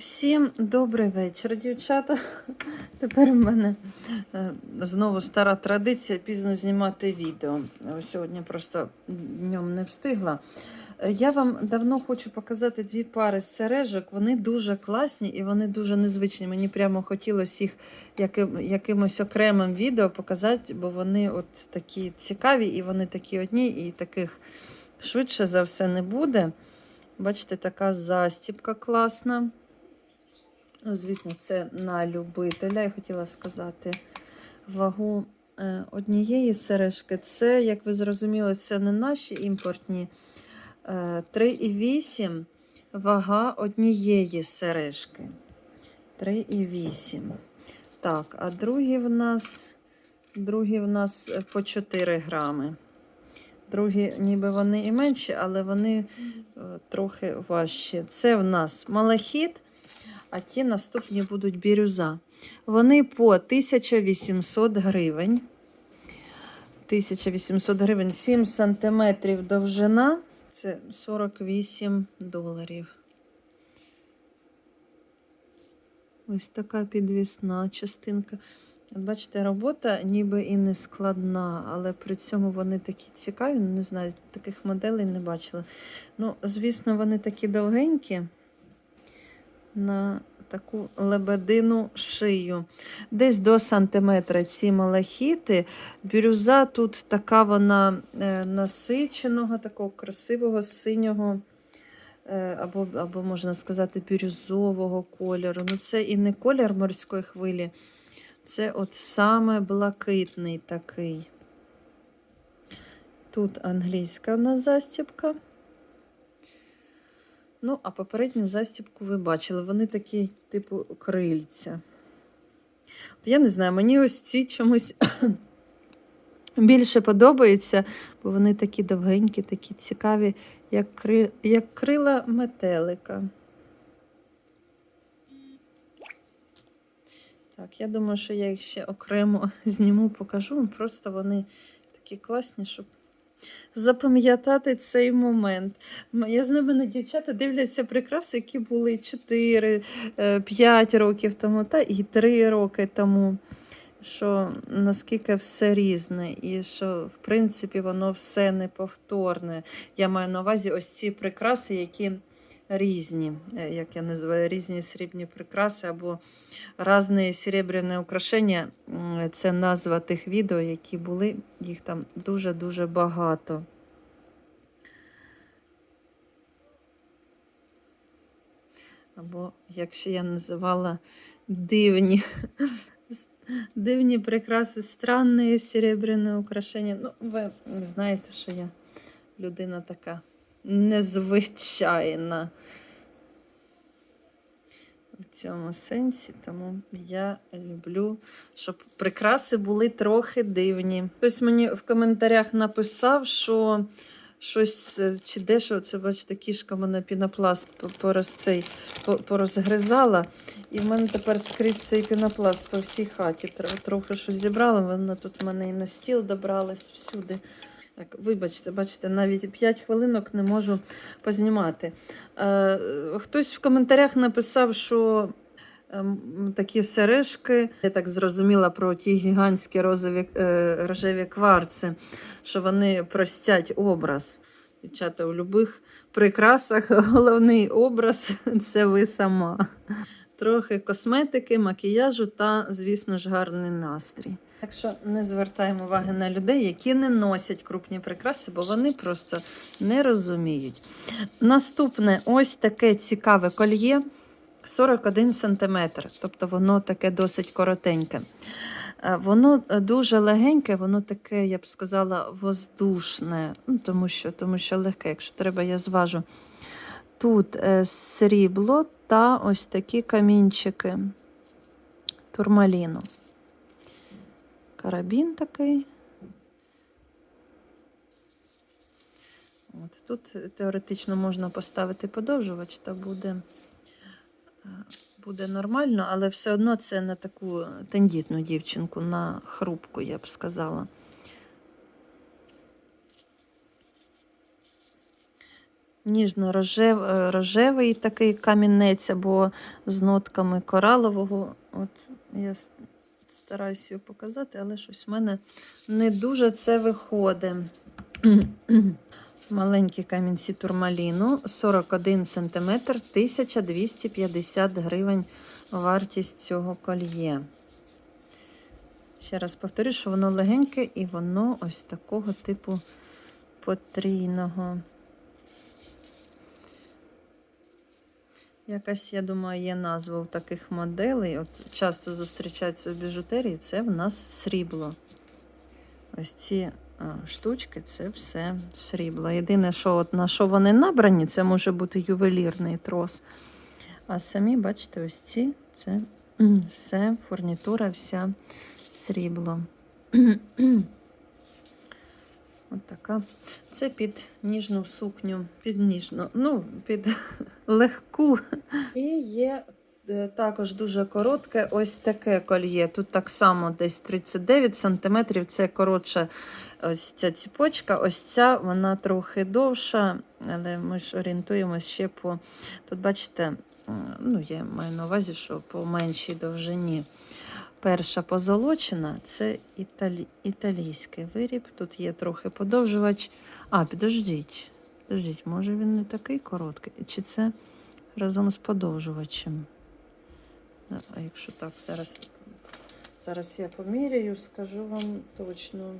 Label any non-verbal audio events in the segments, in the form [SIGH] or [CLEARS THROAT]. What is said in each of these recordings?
Всім добрий вечір, дівчата. Тепер в мене е, знову стара традиція пізно знімати відео. Сьогодні просто днем не встигла. Я вам давно хочу показати дві пари сережок. Вони дуже класні і вони дуже незвичні. Мені прямо хотілося їх яким, якимось окремим відео показати, бо вони от такі цікаві, і вони такі одні, і таких швидше за все не буде. Бачите, така застіпка класна. Ну, Звісно, це на любителя. Я хотіла сказати вагу е, однієї сережки. Це, як ви зрозуміли, це не наші імпортні. Е, 3,8 вага однієї сережки. 3,8. Так, а другі в нас, другі в нас е, по 4 грами. Другі, ніби вони і менші, але вони е, трохи важчі. Це в нас малахіт а ті наступні будуть бірюза. Вони по 1800 гривень. 1800 гривень, 7 сантиметрів довжина. Це 48 доларів. Ось така підвісна частинка. Бачите, робота ніби і не складна, але при цьому вони такі цікаві. Ну, не знаю, таких моделей не бачила. Ну, звісно, вони такі довгенькі на таку лебедину шию. Десь до сантиметра ці малахіти. Бірюза тут така вона е, насиченого, такого красивого синього, е, або, або можна сказати, бірюзового кольору. Ну, це і не колір морської хвилі, це от саме блакитний такий. Тут англійська в нас застібка. Ну, а попередню застібку ви бачили. Вони такі, типу, крильця. От я не знаю, мені ось ці чомусь [COUGHS] більше подобаються, бо вони такі довгенькі, такі цікаві, як, кри... як крила метелика. Так, я думаю, що я їх ще окремо [LAUGHS] зніму, покажу. Просто вони такі класні, щоб запам'ятати цей момент. Я знаю, мене дівчата дивляться прикраси, які були 4-5 років тому, та і 3 роки тому. Що наскільки все різне, і що, в принципі, воно все неповторне. Я маю на увазі ось ці прикраси, які різні, е, як я називаю, різні срібні прикраси або різні серебряні украшення. Це назва тих відео, які були, їх там дуже-дуже багато. Або, як ще я називала, дивні. [LAUGHS] Дивні прикраси, странне серебряне украшення. Ну, ви знаєте, що я людина така незвичайна в цьому сенсі, тому я люблю, щоб прикраси були трохи дивні. Хтось мені в коментарях написав, що щось е, чи дещо, це бачите, кішка мене пінопласт по- пораз, цей, порозгризала. І в мене тепер скрізь цей пінопласт по всій хаті. Трохи щось зібрала. Вона тут в мене і на стіл добралась всюди. Так, вибачте, бачите, навіть 5 хвилинок не можу познімати. Е, хтось в коментарях написав, що ем, такі сережки, я так зрозуміла про ті гігантські розові, е, рожеві кварци, що вони простять образ. Дівчата, у будь-яких прикрасах головний образ це ви сама. Трохи косметики, макіяжу та, звісно ж, гарний настрій. Так що не звертаємо уваги на людей, які не носять крупні прикраси, бо вони просто не розуміють. Наступне ось таке цікаве кольє 41 см, тобто воно таке досить коротеньке. Е, Воно е, дуже легеньке, воно таке, я б сказала, воздушне, ну, тому, що, тому що легке, якщо треба, я зважу. Тут е, срібло та ось такі камінчики турмаліну. Карабін такий. От, тут теоретично можна поставити подовжувач, та буде, е, буде нормально, але все одно це на таку тендітну дівчинку, на хрупку, я б сказала. ніжно-рожевий такий камінець або з нотками коралового. От я с- стараюся його показати, але щось в мене не дуже це виходить. Маленькі камінці турмаліну 41 см, 1250 гривень вартість цього кольє. Ще раз повторю, що воно легеньке і воно ось такого типу потрійного. Якась, я думаю, є назва у таких моделей. От часто зустрічаються в біжутерії, це в нас срібло. Ось ці а, штучки це все срібло. Єдине, що от на що вони набрані, це може бути ювелірний трос. А самі, бачите, ось ці це все, фурнітура, вся срібло. [CLEARS THROAT] От така. Це під ніжну сукню, під ніжну, ну, під [LAUGHS] легку. І є е, також дуже коротке ось таке кольє. Тут так само десь 39 см. Це коротша ось ця ціпочка. Ось ця вона трохи довша, але ми ж орієнтуємося ще по. Тут, бачите, ну, я маю на увазі, що по меншій довжині. Перша позолочена це італі... італійський виріб. Тут є трохи подовжувач. А, підождіть. Підождіть, може він не такий короткий? Чи це разом з подовжувачем? А якщо так, зараз, зараз я поміряю, скажу вам точно.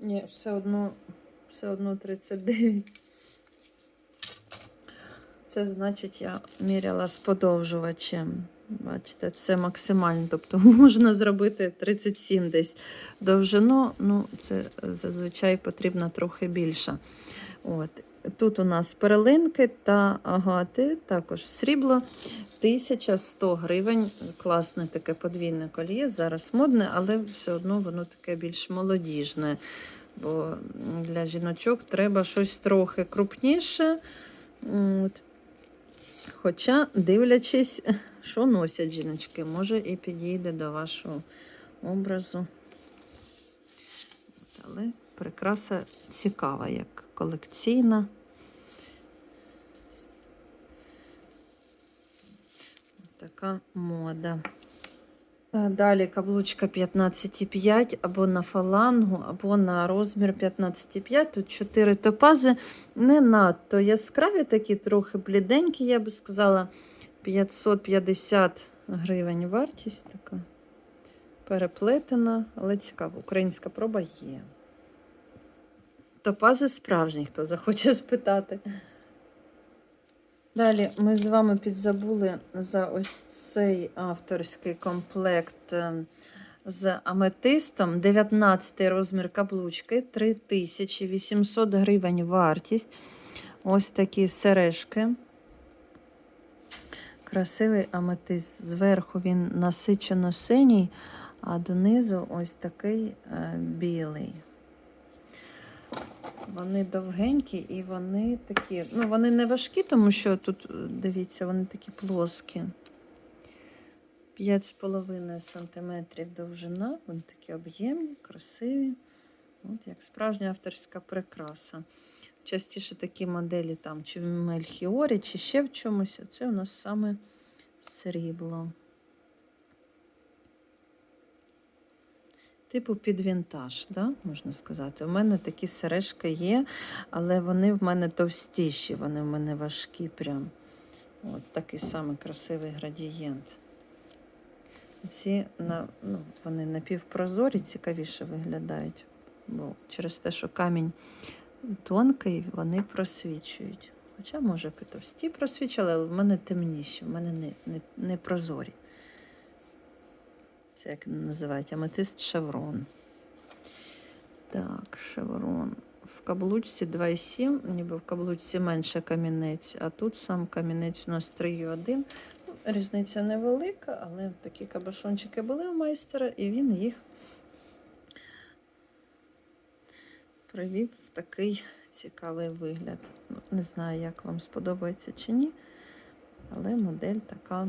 Ні, все одно, все одно 39. Це значить, я міряла з подовжувачем. Бачите, це максимально. Тобто [LAUGHS] можна зробити 37 десь довжину, ну це зазвичай потрібно трохи більше. От. Тут у нас перлинки та агати, також срібло 1100 гривень. Класне таке подвійне коліє. Зараз модне, але все одно воно таке більш молодіжне. Бо для жіночок треба щось трохи крупніше. От. Хоча, дивлячись, що носять жіночки, може і підійде до вашого образу. Але прикраса цікава, як колекційна. Така мода. Далі каблучка 15,5 або на фалангу, або на розмір 15,5. Тут 4 топази. Не надто яскраві, такі трохи бліденькі, я би сказала. 550 гривень вартість така. Переплетена, але цікаво, українська проба є. Топази справжні, хто захоче спитати. Далі ми з вами підзабули за ось цей авторський комплект е, з аметистом. 19 розмір каблучки, 3800 гривень вартість. Ось такі сережки. Красивий аметист. Зверху він насичено синій, а донизу ось такий е, білий. Вони довгенькі і вони такі, ну вони не важкі, тому що тут, е, дивіться, вони такі плоскі. 5,5 см довжина, вони такі об'ємні, красиві. От як справжня авторська прикраса. Частіше такі моделі там чи в Мельхіорі, чи ще в чомусь. а Це у нас саме срібло. Типу під вінтаж, да? можна сказати. У мене такі сережки є, але вони в мене товстіші, вони в мене важкі прям. От такий самий красивий градієнт. Ці на, ну, вони напівпрозорі, цікавіше виглядають. Бо через те, що камінь тонкий, вони просвічують. Хоча, може, товсті просвічали, але в мене темніші, в мене не, не, не прозорі. Це як називають аметист шеврон. Так, шеврон. В каблучці 2,7, ніби в каблучці менше камінець, а тут сам камінець у нас 3,1. Ну, Різниця невелика, але такі кабашончики були у майстера, і він їх привів такий цікавий вигляд. Ну, Не знаю, як вам сподобається чи ні, але модель така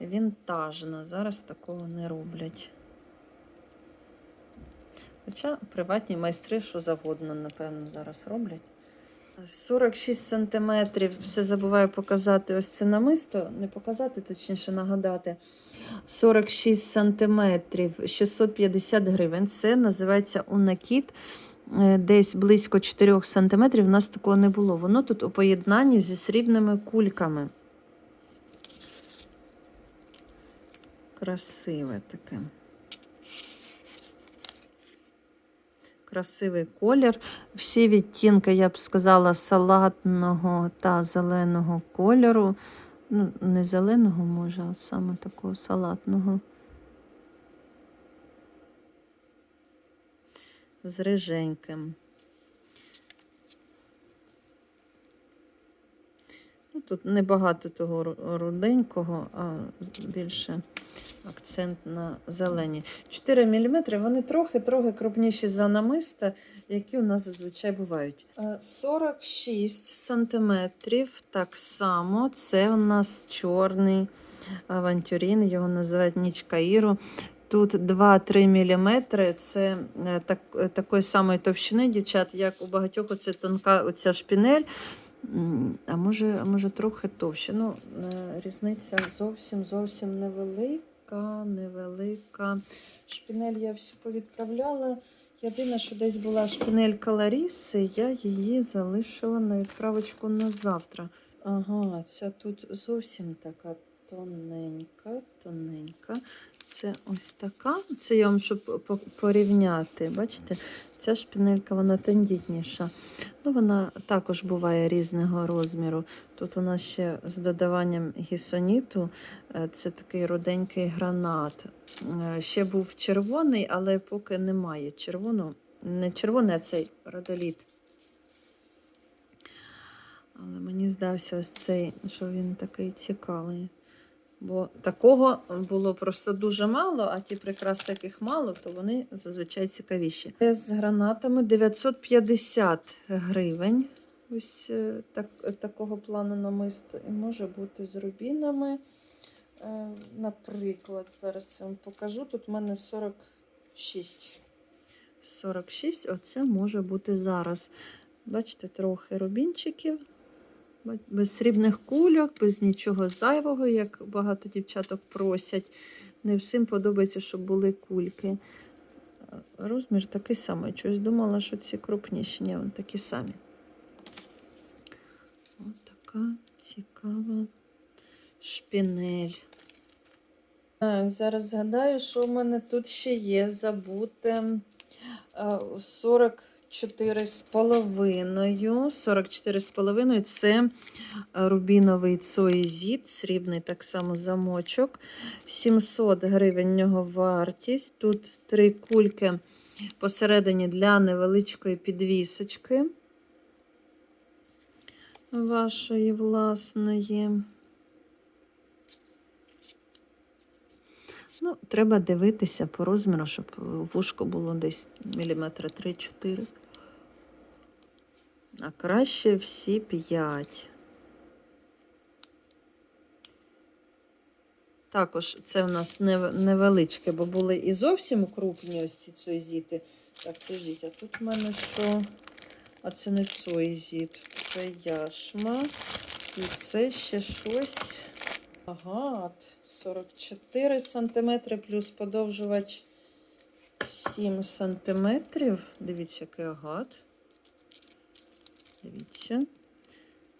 вінтажна. Зараз такого не роблять. Хоча приватні майстри що завгодно, напевно, зараз роблять. 46 сантиметрів. Все забуваю показати. Ось це намисто, не показати, точніше нагадати. 46 сантиметрів, 650 гривень. Це називається унакіт. Е, Десь близько 4 сантиметрів. У нас такого не було. Воно тут у поєднанні зі срібними кульками. Красиве таке. Красивий колір. Всі відтінки, я б сказала, салатного та зеленого кольору. Ну, не зеленого, може, а саме такого салатного. З риженьким. Ну, тут небагато того руденького, а більше акцент на зелені. 4 мм, вони трохи-трохи крупніші за намиста, які у нас зазвичай бувають. Е, 46 сантиметрів, так само. Це у нас чорний авантюрін, його називають ніч Каїру. Тут 2-3 мм. Це е, так, е, такої самої товщини, дівчат, як у багатьох оце тонка оця шпінель. А може, може трохи товще. Ну, е, різниця зовсім зовсім невелика, невелика. Шпінель я всю повідправляла. Єдине, що десь була шпінелька Ларіси, я її залишила на відправочку на завтра. Ага, ця тут зовсім така тоненька, тоненька. Це ось така. Це я вам щоб порівняти. Бачите, ця шпінелька вона тендітніша. Ну, вона також буває різного розміру. Тут у нас ще з додаванням гісоніту е, це такий руденький гранат. Е, Ще був червоний, але поки немає червоного. Не червоний, а цей родоліт. Але мені здався ось цей, що він такий цікавий. Бо такого було просто дуже мало, а ті прикраси, яких мало, то вони зазвичай цікавіші. З гранатами 950 гривень. Ось е, так, такого плану намисто. І може бути з рубінами. Е, Наприклад, зараз я вам покажу. Тут в мене 46. 46, оце може бути зараз. Бачите, трохи рубінчиків без срібних кульок, без нічого зайвого, як багато дівчаток просять. Не всім подобається, щоб були кульки. Розмір такий самий. Чогось думала, що ці крупніші, ні, вони такі самі. Ось така цікава шпінель. Так, Зараз згадаю, що в мене тут ще є забуте е, 40. 44,5. 44,5 це е, рубіновий цоїзіт, срібний так само замочок. 700 гривень нього вартість. Тут три кульки посередині для невеличкої підвісочки. Вашої власної. Ну, треба дивитися по розміру, щоб вушко було десь міліметра 3-4. А краще всі 5. Також це у нас невеличке, бо були і зовсім крупні ось ці цоїзіти. Так, подождіть, а тут в мене що? А це не цоїзіт, це яшма. І це ще щось. Агат 44 см плюс подовжувач 7 см. Дивіться, який агат. Дивіться.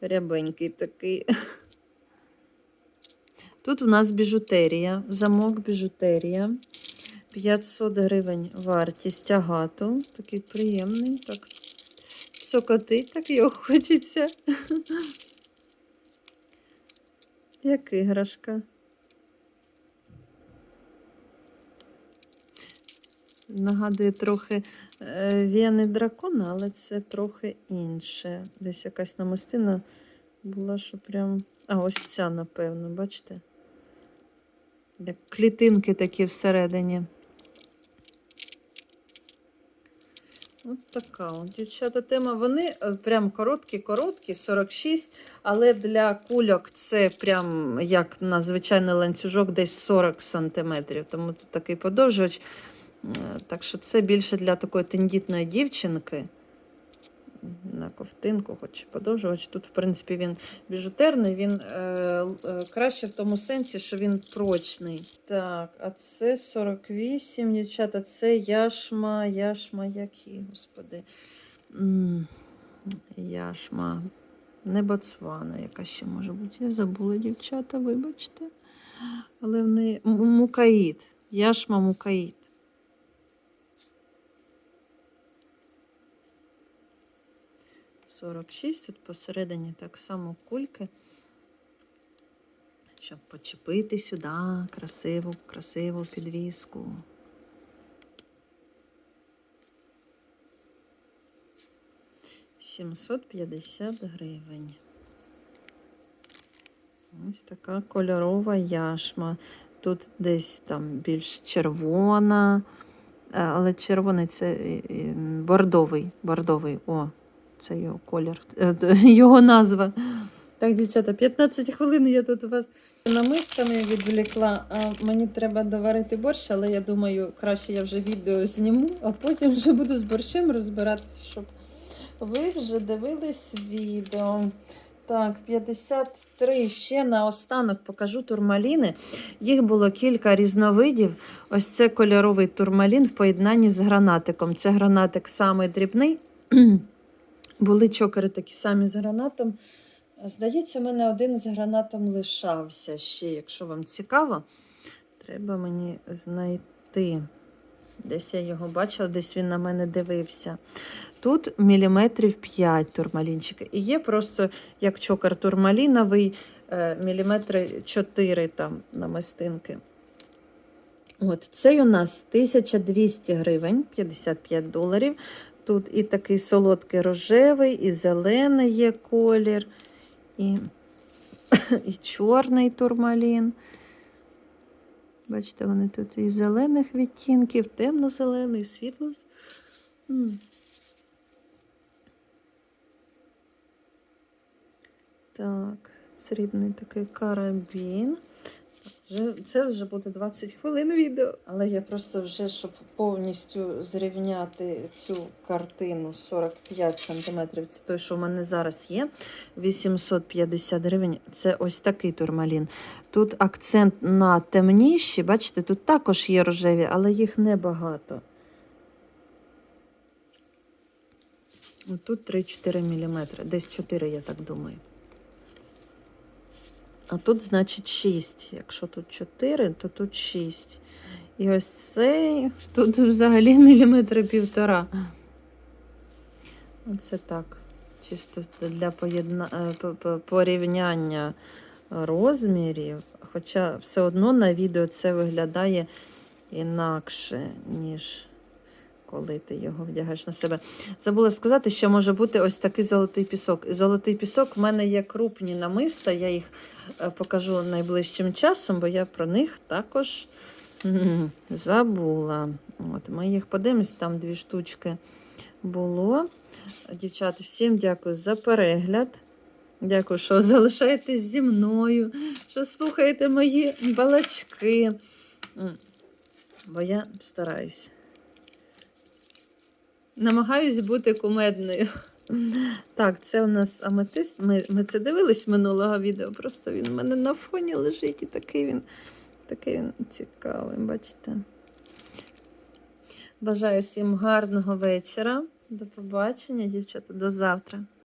Рябенький такий. Тут у нас біжутерія, замок біжутерія. 500 гривень вартість агату. Такий приємний. Так. Сокотить, так його хочеться. Як іграшка. Нагадує трохи в'яний дракон, але це трохи інше. Десь якась намистина була, що прям. А, ось ця, напевно, бачите? Як клітинки такі всередині. От така от, дівчата, тема. Вони е, прям короткі-короткі, 46, але для кульок це прям як на звичайний ланцюжок десь 40 см. Тому тут такий подовжувач. Е, Так що це більше для такої тендітної дівчинки. На ковтинку, хоч подовжувач. Тут, в принципі, він біжутерний, він е, е, краще в тому сенсі, що він прочний. Так, а це 48, дівчата, це яшма, яшма, які, господи. Яшма. Не Ботсвана, яка ще може бути. Я забула, дівчата, вибачте. Але в мукаїд. Яшма мукаїд. Сорок шість. Тут посередині так само кульки. Щоб почепити сюди красиву, красиву підвіску. Сімсот п'ятдесят гривень. Ось така кольорова яшма. Тут десь там більш червона, е, але червоний це е, е, бордовий. бордовий. О, це його колір, е, [LAUGHS] його назва. Так, дівчата, 15 хвилин я тут у вас намисками відвлекла, а мені треба доварити борщ, але я думаю, краще я вже відео зніму, а потім вже буду з борщем розбиратися, щоб ви вже дивились відео. Так, 53. Ще наостанок покажу турмаліни. Їх було кілька різновидів. Ось це кольоровий турмалін в поєднанні з гранатиком. Це гранатик самий дрібний. [CLEARS THROAT] Були чокери такі самі з гранатом. Здається, в мене один з гранатом лишався ще. Якщо вам цікаво, треба мені знайти. Десь я його бачила, десь він на мене дивився. Тут міліметрів 5 турмалінчики. І є просто як чокер турмаліновий, е, міліметри 4 там намистинки. От, цей у нас 1200 гривень, 55 доларів. Тут і такий солодкий рожевий, і зелений є колір, і, [COUGHS] і чорний турмалін. Бачите, вони тут і зелених відтінків, темно-зелений, світло. Так, срібний такий карабін. Це вже буде 20 хвилин відео, але я просто вже, щоб повністю зрівняти цю картину 45 см, це той, що в мене зараз є. 850 гривень. Це ось такий турмалін. Тут акцент на темніші, бачите, тут також є рожеві, але їх небагато. Тут 3-4 мм, десь 4, я так думаю. А тут, значить, 6. Якщо тут 4, то тут 6. І ось цей, тут взагалі міліметри півтора. Оце так. Чисто для поєдна... е, по- по- порівняння розмірів. Хоча все одно на відео це виглядає інакше, ніж коли ти його вдягаєш на себе. Забула сказати, що може бути ось такий золотий пісок. І Золотий пісок в мене є крупні намиста, я їх е, покажу найближчим часом, бо я про них також забула. От, ми їх подивимось, там дві штучки було. Дівчата, всім дякую за перегляд. Дякую, що залишаєтесь зі мною, що слухаєте мої балачки. Бо я стараюсь. Намагаюсь бути кумедною. Так, це у нас аметист. Ми, ми це дивились минулого відео. Просто він в мене на фоні лежить і такий він, такий він цікавий, бачите. Бажаю всім гарного вечора. До побачення, дівчата, до завтра.